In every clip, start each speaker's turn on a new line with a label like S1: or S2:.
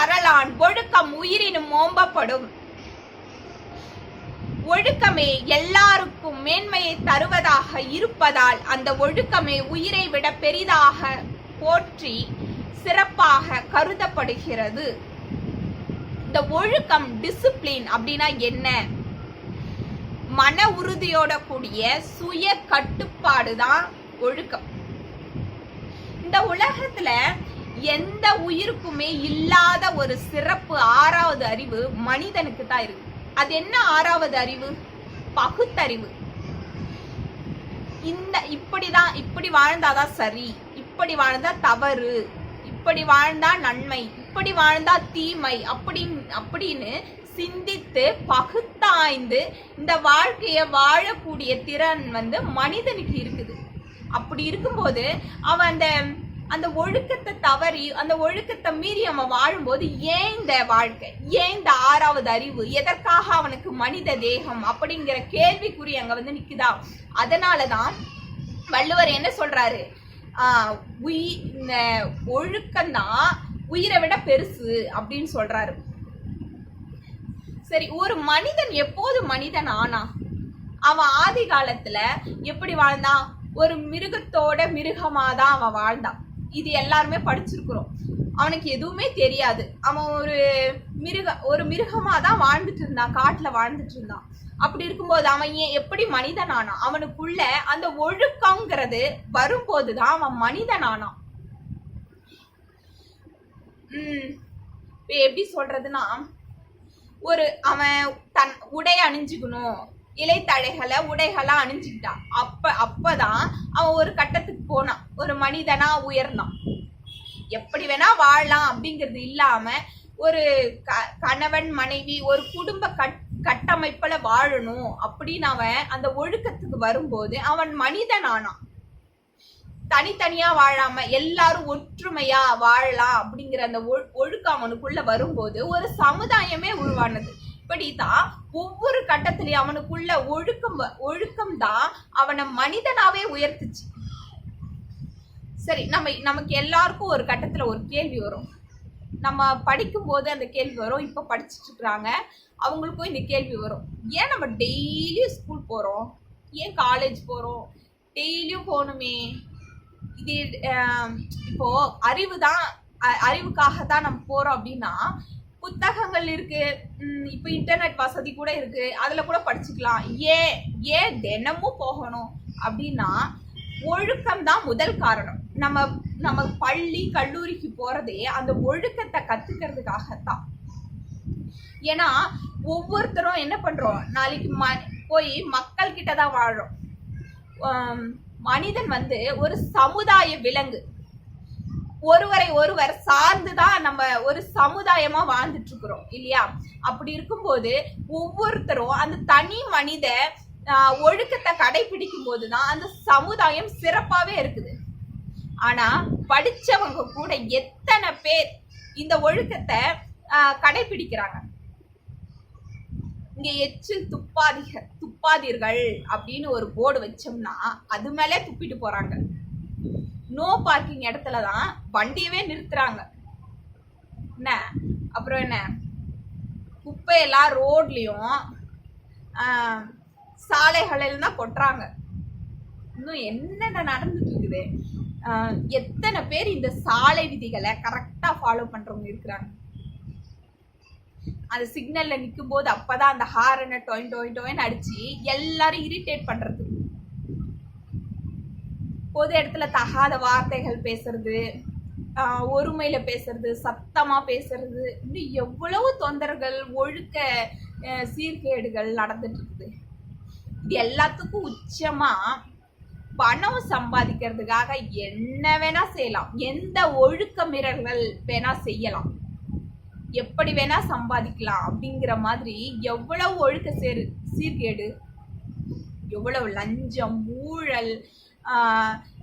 S1: தரலான் ஒழுக்கம் உயிரினும் ஓம்பப்படும். ஒழுக்கமே எல்லாருக்கும் மேன்மையை தருவதாக இருப்பதால் அந்த ஒழுக்கமே உயிரை விட பெரிதாக போற்றி சிறப்பாக கருதப்படுகிறது. இந்த ஒழுக்கம் டிசிப்ளின் அப்படின்னா என்ன? மன உறுதியோட கூடிய சுய கட்டுப்பாடு தான் ஒழுக்கம். இந்த உலகத்துல எந்த உயிருக்குமே இல்லாத ஒரு சிறப்பு ஆறாவது அறிவு மனிதனுக்கு தான் இருக்கு. அது என்ன ஆறாவது அறிவு? பகுத்தறிவு. இந்த இப்படிதான் இப்படி வாழ்ந்தாதான் சரி. இப்படி வாழ்ந்தா தவறு. இப்படி வாழ்ந்தா நன்மை. இப்படி வாழ்ந்தா தீமை. அப்படின்னு அப்படின்னு சிந்தித்து பகுத்தாய்ந்து இந்த வாழ்க்கைய வாழக்கூடிய திறன் வந்து மனிதனுக்கு இருக்குது. அப்படி இருக்கும்போது அவன் அந்த அந்த ஒழுக்கத்தை தவறி அந்த ஒழுக்கத்தை மீறி அவன் வாழும்போது ஏன் இந்த வாழ்க்கை ஏன் இந்த ஆறாவது அறிவு எதற்காக அவனுக்கு மனித தேகம் அப்படிங்கிற கேள்விக்குறி அங்க வந்து நிக்குதா? அதனாலதான் வள்ளுவர் என்ன சொல்றாரு? ஆஹ் உயி இந்த ஒழுக்கம்தான் உயிரை விட பெருசு அப்படின்னு சொல்றாரு. சரி ஒரு மனிதன் எப்போது மனிதன் ஆனா? அவன் ஆதி காலத்துல எப்படி வாழ்ந்தான்? ஒரு மிருகத்தோட மிருகமாதான் அவன் வாழ்ந்தான். இது எல்லாருமே படிச்சிருக்கிறோம். அவனுக்கு எதுவுமே தெரியாது. அவன் ஒரு மிருக ஒரு மிருகமா தான் வாழ்ந்துட்டு இருந்தான் காட்டுல வாழ்ந்துட்டு இருந்தான். அப்படி இருக்கும்போது அவன் ஏன் எப்படி மனிதன் ஆனான் அவனுக்குள்ள அந்த ஒழுக்கங்கிறது வரும்போது தான் அவன் மனிதன் ஆனான் இப்போ எப்படி சொல்றதுன்னா ஒரு அவன் தன் உடை அணிஞ்சுக்கணும். இலைத்தழைகளை உடைகளா அணிஞ்சுக்கிட்டான். அப்ப அப்பதான் அவன் ஒரு கட்டத்துக்கு போனான். ஒரு மனிதனா உயர்ந்தான். எப்படி வேணா வாழலாம் அப்படிங்கிறது இல்லாம ஒரு க கணவன் மனைவி ஒரு குடும்ப கட் கட்டமைப்புல வாழணும் அப்படின்னு அவன் அந்த ஒழுக்கத்துக்கு வரும்போது அவன் மனிதன் ஆனான் தனித்தனியா வாழாம எல்லாரும் ஒற்றுமையா வாழலாம் அப்படிங்கிற அந்த ஒழு- ஒழுக்கம் அவனுக்குள்ள வரும்போது ஒரு சமுதாயமே உருவானது. இப்படிதான் ஒவ்வொரு கட்டத்திலையும் அவனுக்குள்ள ஒழுக்கம் வ- ஒழுக்கம் தான் அவனை மனிதனாவே உயர்த்துச்சு. சரி நம்ம நமக்கு எல்லாருக்கும் ஒரு கட்டத்துல ஒரு கேள்வி வரும். நம்ம படிக்கும் போது அந்த கேள்வி வரும் இப்ப படிச்சுட்டு இருக்கிறாங்க அவங்களுக்கும் இந்த கேள்வி வரும். ஏன் நம்ம டெய்லியும் ஸ்கூல் போறோம்? ஏன் காலேஜ் போறோம்? டெய்லியும் போகணுமே இது இப்போ அறிவு தான் அ- அறிவுக்காக தான் நம்ம போறோம் அப்படின்னா புத்தகங்கள் இருக்கு. இப்போ இன்டர்நெட் வசதி கூட இருக்கு. அதுல கூட படிச்சுக்கலாம். ஏன் ஏன் தினமும் போகணும்? அப்படின்னா ஒழுக்கம் தான் முதல் காரணம். நம்ம நம்ம பள்ளி கல்லூரிக்கு போறதே அந்த ஒழுக்கத்தை கத்துக்கிறதுக்காகத்தான். ஏன்னா ஒவ்வொருத்தரும் என்ன பண்றோம்? நாளைக்கு ம போய் மக்கள் கிட்ட தான் வாழ்றோம் மனிதன் வந்து ஒரு சமுதாய விலங்கு. ஒருவரை ஒருவர் சார்ந்துதான் நம்ம ஒரு சமுதாயமா வாழ்ந்துட்டு இருக்கிறோம் இல்லையா? அப்படி இருக்கும்போது ஒவ்வொருத்தரும் அந்த தனி மனித ஒழுக்கத்தை கடைபிடிக்கும் போதுதான் அந்த சமுதாயம் சிறப்பாவே இருக்குது. ஆனா படிச்சவங்க கூட எத்தனை பேர் இந்த ஒழுக்கத்தை கடைபிடிக்கிறாங்க? இங்க எச்சில் துப்பாதிக துப்பாதீர்கள் அப்படின்னு ஒரு போர்டு வச்சோம்னா அது மேலே துப்பிட்டு போறாங்க. நோ பார்க்கிங் இடத்துல தான் வண்டியவே நிறுத்துறாங்க. என்ன? அப்புறம் என்ன? குப்பையெல்லாம் ரோட்லேயும் சாலைகளில் தான் கொட்டுறாங்க. இன்னும் என்னென்ன நடந்துட்டு இருக்குது? எத்தனை பேர் இந்த சாலை விதிகளை கரெக்டாக ஃபாலோ பண்ணுறவங்க இருக்கிறாங்க? அந்த சிக்னலில் நிற்கும் போது அப்பதான் அந்த ஹாரனை டொயின் டொயின் டொயின் அடித்து எல்லாரும் இரிட்டேட் பண்ணுறதுக்கு பொது இடத்துல தகாத வார்த்தைகள் பேசுறது ஒருமையில பேசுறது சத்தமா பேசுறது இன்னும் எவ்வளவு தொந்தரவுகள் ஒழுக்க சீர்கேடுகள் நடந்துட்டு இருக்குது இது எல்லாத்துக்கும் உச்சமா பணம் சம்பாதிக்கிறதுக்காக என்ன வேணா செய்யலாம். எந்த ஒழுக்க மீறல்கள் வேணா செய்யலாம். எப்படி வேணா சம்பாதிக்கலாம் அப்படிங்கிற மாதிரி எவ்வளவு ஒழுக்க சீர் சீர்கேடு எவ்வளவு லஞ்சம் ஊழல்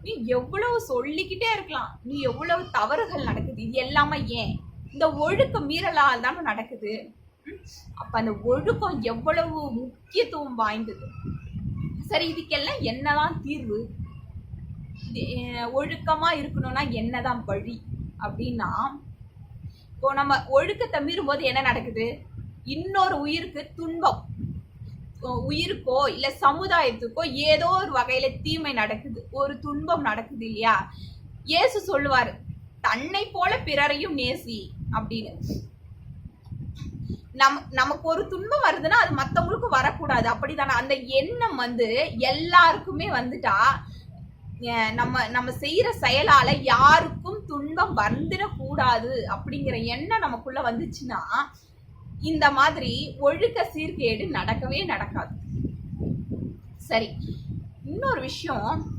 S1: நீ எவ்வளவு சொல்லிக்கிட்டே இருக்கலாம். நீ எவ்வளவு தவறுகள் நடக்குது. இது எல்லாமே ஏன்? இந்த ஒழுக்க மீறலால் தானே நடக்குது. ம்? அப்ப அந்த ஒழுக்கம் எவ்வளவு முக்கியத்துவம் வாய்ந்தது? சரி இதுக்கெல்லாம் என்னதான் தீர்வு? ஒழுக்கமா இருக்கணும்னா என்னதான் வழி? அப்படின்னா இப்போ நம்ம ஒழுக்கத்தை மீறும்போது என்ன நடக்குது? இன்னொரு உயிருக்கு துன்பம். உயிருக்கோ இல்ல சமுதாயத்துக்கோ ஏதோ ஒரு வகையில தீமை நடக்குது ஒரு துன்பம் நடக்குது இல்லையா? இயேசு சொல்லுவாரு தன்னை போல பிறரையும் நேசி அப்படின்னு. நம் நமக்கு ஒரு துன்பம் வருதுன்னா அது மத்தவங்களுக்கு வரக்கூடாது. அப்படிதானே அந்த எண்ணம் வந்து எல்லாருக்குமே வந்துட்டா நம்ம நம்ம செய்யற செயலால யாருக்கும் துன்பம் வந்துடக்கூடாது அப்படிங்கிற எண்ணம் நமக்குள்ள வந்துச்சுன்னா இந்த மாதிரி ஒழுக்க சீர்கேடு நடக்கவே நடக்காது. சரி இன்னொரு விஷயம்.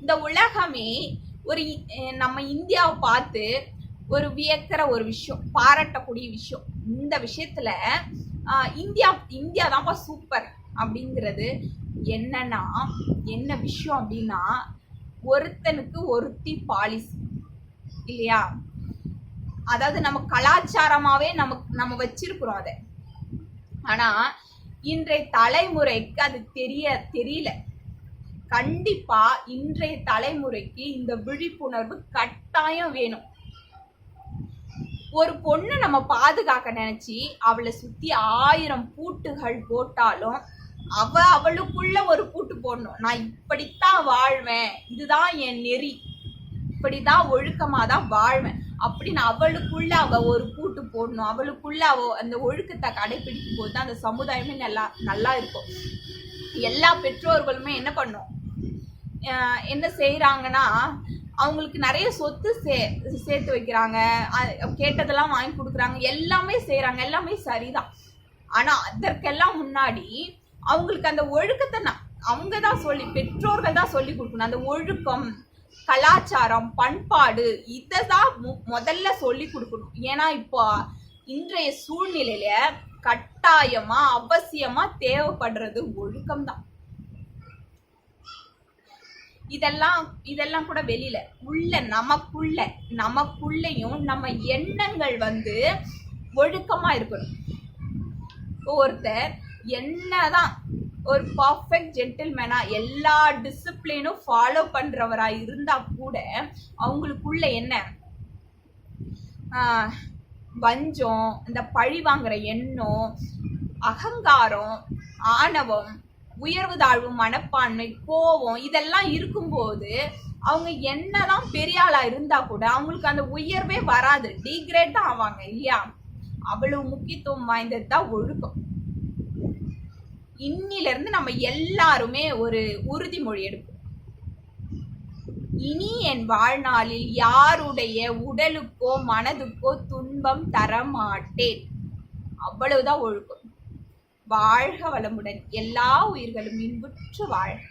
S1: இந்த உலகமே ஒரு இ- நம்ம இந்தியாவை பார்த்து ஒரு வியக்கிற ஒரு விஷயம் பாராட்டக்கூடிய விஷயம். இந்த விஷயத்துல இந்தியா இந்தியா தான்ப்பா சூப்பர் அப்படிங்கிறது என்னன்னா என்ன விஷயம் அப்படின்னா ஒருத்தனுக்கு ஒருத்தி பாலிசி இல்லையா? அதாவது நம்ம கலாச்சாரமாவே நமக்கு நம்ம வச்சிருக்கிறோம் அதை. ஆனா இன்றைய தலைமுறைக்கு அது தெரிய தெரியல. கண்டிப்பா இன்றைய தலைமுறைக்கு இந்த விழிப்புணர்வு கட்டாயம் வேணும். ஒரு பொண்ணு நம்ம பாதுகாக்க நினைச்சு அவளை சுத்தி ஆயிரம் பூட்டுகள் போட்டாலும் அவ அவளுக்குள்ள ஒரு பூட்டு போடணும். நான் இப்படித்தான் வாழ்வேன். இதுதான் என் நெறி. இப்படிதான் ஒழுக்கமா தான் வாழ்வேன் அப்படின்னு அவளுக்குள்ள அவ ஒரு கூட்டு போடணும். அவளுக்குள்ள அவ அந்த ஒழுக்கத்தை கடைபிடிக்கும் போது தான் அந்த சமுதாயமே நல்லா நல்லா இருக்கும். எல்லா பெற்றோர்களுமே என்ன பண்ணும்? என்ன செய்கிறாங்கன்னா அவங்களுக்கு நிறைய சொத்து சே சேர்த்து வைக்கிறாங்க. கேட்டதெல்லாம் வாங்கி கொடுக்குறாங்க. எல்லாமே செய்கிறாங்க எல்லாமே சரிதான். ஆனால் அதற்கெல்லாம் முன்னாடி அவங்களுக்கு அந்த ஒழுக்கத்தை நான் அவங்க தான் சொல்லி பெற்றோர்கள் தான் சொல்லி கொடுக்கணும். அந்த ஒழுக்கம் கலாச்சாரம் பண்பாடு இதை தான் முதல்ல சொல்லி கொடுக்கணும். ஏன்னா இப்போ இன்றைய சூழ்நிலையில கட்டாயமா அவசியமா தேவைப்படுறது ஒழுக்கம் தான் இதெல்லாம் இதெல்லாம் கூட வெளியில. உள்ள நமக்குள்ள நமக்குள்ளேயும் நம்ம எண்ணங்கள் வந்து ஒழுக்கமா இருக்கணும். ஒருத்தர் என்னதான் ஒரு பர்ஃபெக்ட் ஜென்டில்மேனா எல்லா டிசிப்ளினும் ஃபாலோ பண்றவரா இருந்தா கூட அவங்களுக்குள்ள என்ன? வஞ்சம் இந்த பழி வாங்குற எண்ணம் அகங்காரம் ஆணவம் உயர்வு தாழ்வு மனப்பான்மை கோபம் இதெல்லாம் இருக்கும்போது அவங்க என்னதான் பெரிய ஆளா இருந்தா கூட அவங்களுக்கு அந்த உயர்வே வராது. டிகிரேட் தான் ஆவாங்க இல்லையா? அவ்வளவு முக்கியத்துவம் வாய்ந்தது தான் ஒழுக்கம். இன்னில இருந்து நம்ம எல்லாருமே ஒரு உறுதிமொழி எடுப்போம். இனி என் வாழ்நாளில் யாருடைய உடலுக்கோ மனதுக்கோ துன்பம் தர மாட்டேன் அவ்வளவுதான் ஒழுக்கம். வாழ்க வளமுடன். எல்லா உயிர்களும் இன்புற்று வாழ்க.